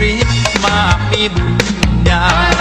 ริยมากมีบุญญา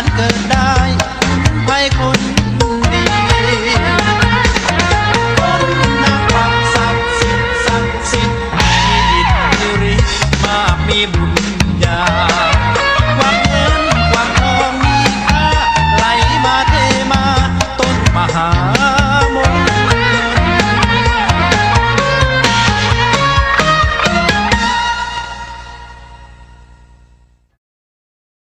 านเกิดได้ให้คนดีคนนักฟังสักดิ์สิทธิ์ศักสิทธิ์มีอิทธิฤทธิ์มากมีบุญญา